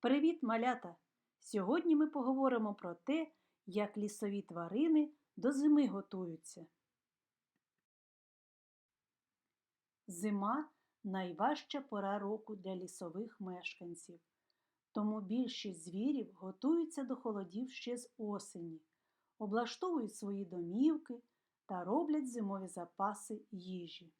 Привіт, малята! Сьогодні ми поговоримо про те, як лісові тварини до зими готуються. Зима найважча пора року для лісових мешканців, тому більшість звірів готуються до холодів ще з осені, облаштовують свої домівки та роблять зимові запаси їжі.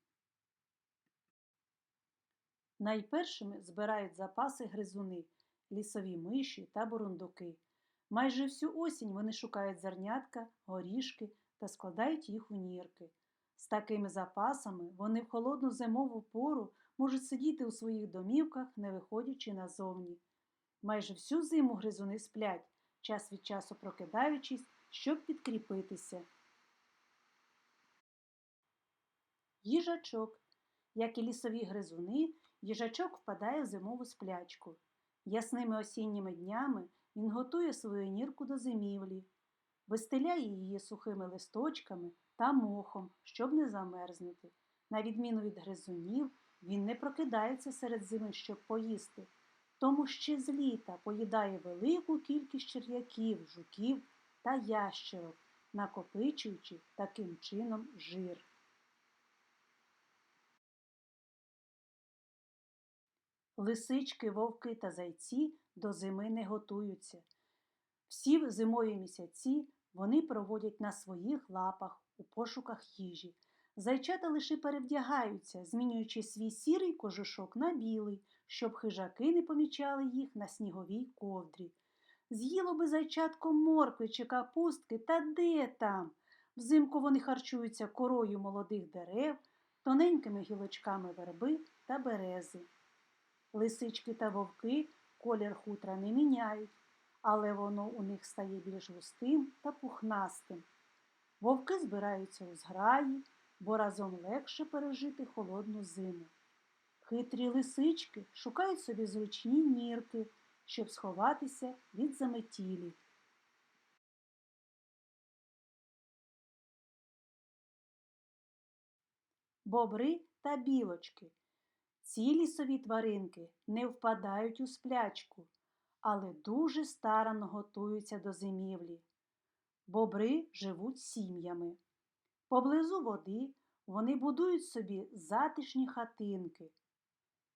Найпершими збирають запаси гризуни, лісові миші та бурундуки. Майже всю осінь вони шукають зернятка, горішки та складають їх у нірки. З такими запасами вони в холодну зимову пору можуть сидіти у своїх домівках, не виходячи назовні. Майже всю зиму гризуни сплять, час від часу прокидаючись, щоб підкріпитися. Їжачок. Як і лісові гризуни, їжачок впадає в зимову сплячку. Ясними осінніми днями він готує свою нірку до зимівлі, вистеляє її сухими листочками та мохом, щоб не замерзнути. На відміну від гризунів, він не прокидається серед зими, щоб поїсти, тому ще з літа поїдає велику кількість черв'яків, жуків та ящерок, накопичуючи таким чином жир. Лисички, вовки та зайці до зими не готуються. Всі зимові місяці вони проводять на своїх лапах у пошуках їжі. Зайчата лише перевдягаються, змінюючи свій сірий кожушок на білий, щоб хижаки не помічали їх на сніговій ковдрі. З'їло би зайчатко моркви чи капустки, та де там? Взимку вони харчуються корою молодих дерев, тоненькими гілочками верби та берези. Лисички та вовки колір хутра не міняють, але воно у них стає більш густим та пухнастим. Вовки збираються у зграї, бо разом легше пережити холодну зиму. Хитрі лисички шукають собі зручні нірки, щоб сховатися від заметілі. Бобри та білочки. Ці лісові тваринки не впадають у сплячку, але дуже старанно готуються до зимівлі. Бобри живуть сім'ями. Поблизу води вони будують собі затишні хатинки.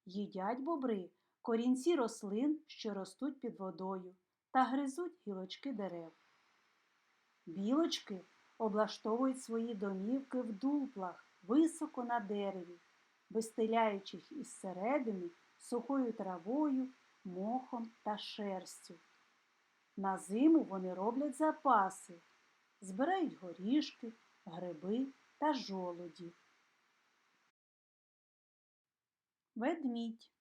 Їдять бобри корінці рослин, що ростуть під водою, та гризуть гілочки дерев. Білочки облаштовують свої домівки в дуплах високо на дереві вистеляючих із середини сухою травою, мохом та шерстю. На зиму вони роблять запаси, збирають горішки, гриби та жолуді. Ведмідь.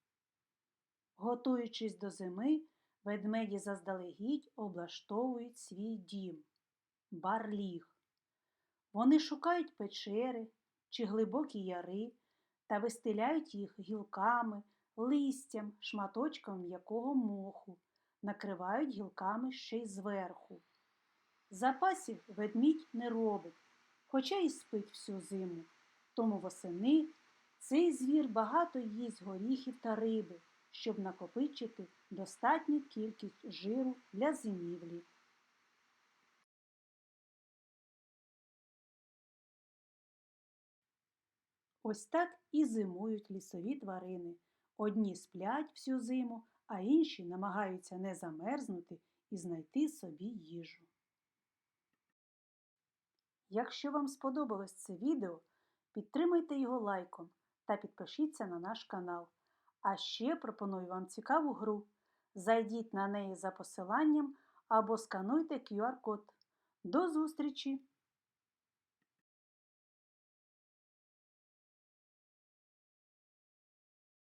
Готуючись до зими, ведмеді заздалегідь облаштовують свій дім барліг. Вони шукають печери чи глибокі яри, та вистеляють їх гілками, листям, шматочком м'якого моху, накривають гілками ще й зверху. Запасів ведмідь не робить, хоча й спить всю зиму. Тому восени цей звір багато їсть горіхів та риби, щоб накопичити достатню кількість жиру для зимівлі. Ось так і зимують лісові тварини. Одні сплять всю зиму, а інші намагаються не замерзнути і знайти собі їжу. Якщо вам сподобалось це відео, підтримайте його лайком та підпишіться на наш канал. А ще пропоную вам цікаву гру. Зайдіть на неї за посиланням або скануйте QR-код. До зустрічі!